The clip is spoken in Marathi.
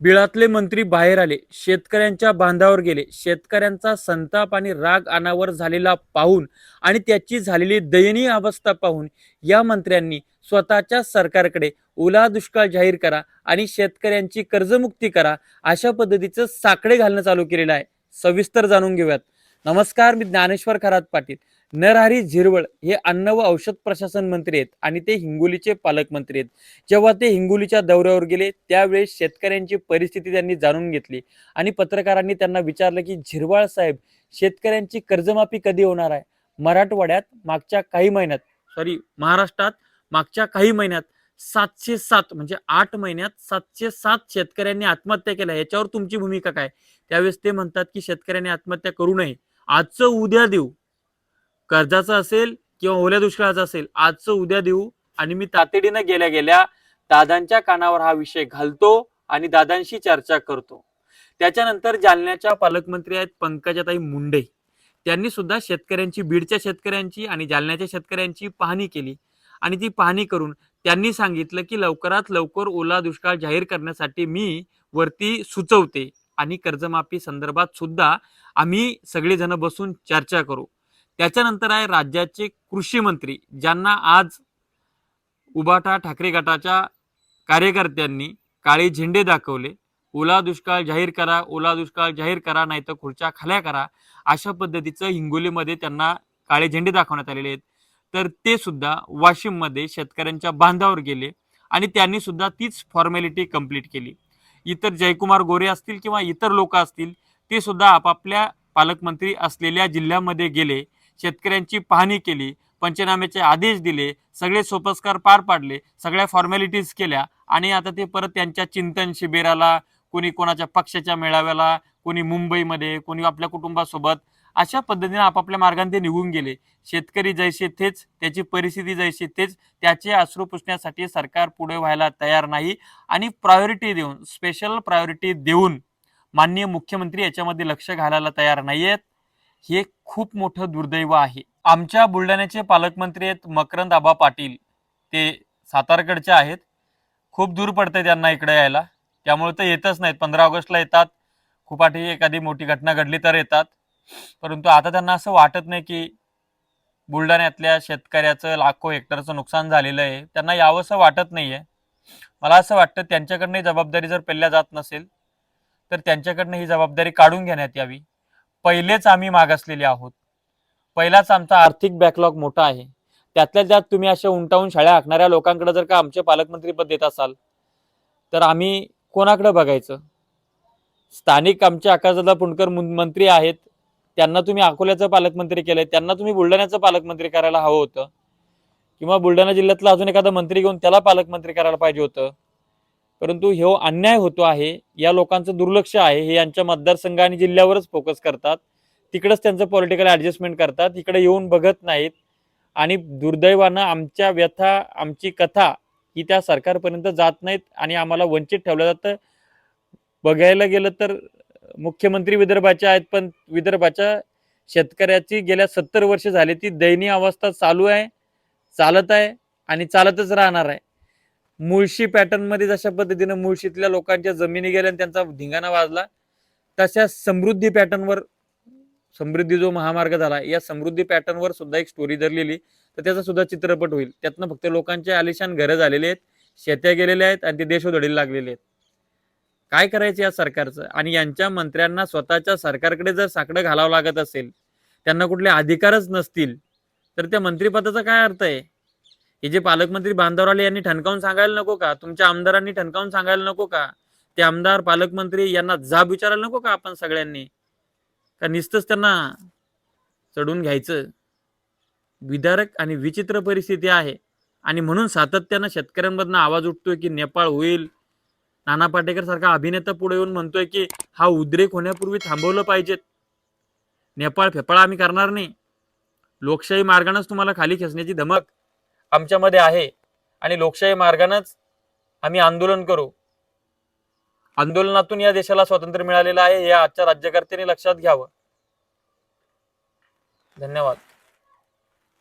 बिळातले मंत्री बाहेर आले. शेतकऱ्यांच्या बांधावर गेले. शेतकऱ्यांचा संताप आणि राग अनावर झालेला पाहून आणि त्याची झालेली दयनीय अवस्था पाहून या मंत्र्यांनी स्वतःच्या सरकारकडे ओला दुष्काळ जाहीर करा आणि शेतकऱ्यांची कर्जमुक्ती करा अशा पद्धतीचं साकडे घालणं चालू केलेलं आहे. सविस्तर जाणून घेऊयात. नमस्कार मी ज्ञानेश्वर खरात पाटील. नरहरी झिरवळ हे अन्न व औषध प्रशासन मंत्री आहेत आणि ते हिंगोलीचे पालकमंत्री आहेत. जेव्हा ते हिंगोलीच्या दौऱ्यावर गेले त्यावेळेस शेतकऱ्यांची परिस्थिती त्यांनी जाणून घेतली आणि पत्रकारांनी त्यांना विचारलं की झिरवाळ साहेब शेतकऱ्यांची कर्जमाफी कधी होणार आहे? मराठवाड्यात मागच्या काही महिन्यात सॉरी महाराष्ट्रात मागच्या काही महिन्यात सातशे सात म्हणजे आठ महिन्यात सातशे सात शेतकऱ्यांनी आत्महत्या केल्या. याच्यावर तुमची भूमिका काय? त्यावेळेस ते म्हणतात की शेतकऱ्यांनी आत्महत्या करू नये. आजचं उद्या देऊ. कर्जाचं असेल किंवा ओल्या दुष्काळाचं असेल आजचं उद्या देऊ आणि मी तातडीनं गेल्या गेल्या दादांच्या कानावर हा विषय घालतो आणि दादांशी चर्चा करतो. त्याच्यानंतर जालन्याच्या पालकमंत्री आहेत पंकजाताई मुंडे. त्यांनी सुद्धा शेतकऱ्यांची बीडच्या शेतकऱ्यांची आणि जालन्याच्या शेतकऱ्यांची पाहणी केली. आणि ती पाहणी करून त्यांनी सांगितलं की लवकरात लवकर ओला दुष्काळ जाहीर करण्यासाठी मी वरती सुचवते आणि कर्जमाफी संदर्भात सुद्धा आम्ही सगळेजण बसून चर्चा करू. त्याच्यानंतर आहे राज्याचे कृषी मंत्री ज्यांना आज उबाठा ठाकरे गटाच्या कार्यकर्त्यांनी काळे झेंडे दाखवले. ओला दुष्काळ जाहीर करा ओला दुष्काळ जाहीर करा नाहीतर खुर्च्या खाल्या करा अशा पद्धतीचं हिंगोलीमध्ये त्यांना काळे झेंडे दाखवण्यात आलेले आहेत. तर ते सुद्धा वाशिममध्ये शेतकऱ्यांच्या बांधावर गेले आणि त्यांनी सुद्धा तीच फॉर्मॅलिटी कंप्लीट केली. इतर जयकुमार गोरे असतील किंवा इतर लोक असतील ते सुद्धा आपापल्या पालकमंत्री असलेल्या जिल्ह्यामध्ये गेले. शेतकऱ्यांची पाहणी केली पंचनाम्याचे आदेश दिले सगळे सोपस्कार पार पाडले सगळ्या फॉर्मॅलिटीज केल्या आणि आता ते परत त्यांच्या चिंतन शिबिराला कोणी कोणाच्या पक्षाच्या मेळाव्याला कोणी मुंबईमध्ये कोणी आपल्या कुटुंबासोबत अशा पद्धतीने आपापल्या मार्गाने ते निघून गेले. शेतकरी जैसे तेच त्याची परिस्थिती जैसे तेच त्याचे अश्रू पुसण्यासाठी सरकार पुढे व्हायला तयार नाही आणि प्रायोरिटी देऊन स्पेशल प्रायोरिटी देऊन माननीय मुख्यमंत्री याच्यामध्ये लक्ष घालायला तयार नाही आहेत हे खूप मोठं दुर्दैव आहे. आमच्या बुलढाण्याचे पालकमंत्री आहेत मकरंद आबा पाटील. ते सातारकडचे आहेत. खूप दूर पडते त्यांना इकडे यायला. त्यामुळे ते येतच नाहीत. पंधरा ऑगस्टला येतात. खूप आठी एखादी मोठी घटना घडली तर येतात. परंतु आता त्यांना असं वाटत नाही की बुलढाण्यातल्या शेतकऱ्याचं लाखो हेक्टरचं नुकसान झालेलं आहे. त्यांना यावंसं वाटत नाही आहे मला असं वाटतं त्यांच्याकडनं ही जबाबदारी जर पेलल्या जात नसेल तर त्यांच्याकडनं ही जबाबदारी काढून घेण्यात यावी. पहिलेच आम्ही मागासलेले आहोत. पहिलाच आमचा आर्थिक बॅकलॉग मोठा आहे. त्यातल्या त्यात तुम्ही अशा उंटावून शाळा आखणाऱ्या लोकांकडे जर का आमचे पालकमंत्रीपद देत असाल तर आम्ही कोणाकडे बघायचं? स्थानिक आमचे आकाशदादा पुणकर मंत्री आहेत. त्यांना तुम्ही अकोल्याचं पालकमंत्री केलंय. त्यांना तुम्ही बुलढाण्याचं पालकमंत्री करायला हवं होतं. किंवा बुलढाणा जिल्ह्यातला अजून एखादा मंत्री घेऊन त्याला पालकमंत्री करायला पाहिजे होतं. परंतु ह्यो अन्याय होतो आहे या लोकांचं दुर्लक्ष आहे हे यांच्या मतदारसंघ आणि जिल्ह्यावरच फोकस करतात. तिकडंच त्यांचं पॉलिटिकल ऍडजस्टमेंट करतात. इकडे येऊन बघत नाहीत. आणि दुर्दैवानं आमच्या व्यथा आमची कथा ही त्या सरकारपर्यंत जात नाहीत आणि आम्हाला वंचित ठेवलं जातं. बघायला गेलं तर मुख्यमंत्री विदर्भाचे आहेत पण विदर्भाच्या शेतकऱ्याची गेल्या सत्तर वर्ष झाली ती दयनीय अवस्था चालू आहे चालत आहे आणि चालतच राहणार आहे. मुळशी पॅटर्नमध्ये जशा पद्धतीनं मुळशीतल्या लोकांच्या जमिनी गेल्या आणि त्यांचा धिंगाणा वाजला तशा समृद्धी पॅटर्नवर समृद्धी जो महामार्ग झाला या समृद्धी पॅटर्नवर सुद्धा एक स्टोरी धरलेली तर त्याचा सुद्धा चित्रपट होईल. त्यातनं फक्त लोकांचे आलिशान घरं झालेले आहेत शेत्या गेलेल्या आहेत आणि ते देशोधडीला लागलेले आहेत. काय करायचं या सरकारचं? आणि यांच्या मंत्र्यांना स्वतःच्या सरकारकडे जर साकडं घालावं लागत असेल त्यांना कुठले अधिकारच नसतील तर त्या मंत्रिपदाचा काय अर्थ आहे? हे जे पालकमंत्री बांधवराले यांनी ठणकावून सांगायला नको का? तुमच्या आमदारांनी ठणकावून सांगायला नको का? ते आमदार पालकमंत्री यांना जाब विचारायला नको का आपण सगळ्यांनी? का नुसतंच त्यांना चढून घ्यायचं? विदारक आणि विचित्र परिस्थिती आहे. आणि म्हणून सातत्यानं शेतकऱ्यांमधनं आवाज उठतोय की नेपाळ होईल. नाना पाटेकर सारखा अभिनेता पुढे येऊन म्हणतोय की हा उद्रेक होण्यापूर्वी थांबवलं पाहिजेत. नेपाळ फेपाळ आम्ही करणार नाही. लोकशाही मार्गानंच तुम्हाला खाली खेचण्याची धमक. आमच्यामध्ये आहे आणि लोकशाही मार्गानंच आम्ही आंदोलन करू. आंदोलनातून या देशाला स्वातंत्र्य मिळालेलं आहे हे आजच्या राज्यकर्त्यांनी लक्षात घ्यावं. धन्यवाद.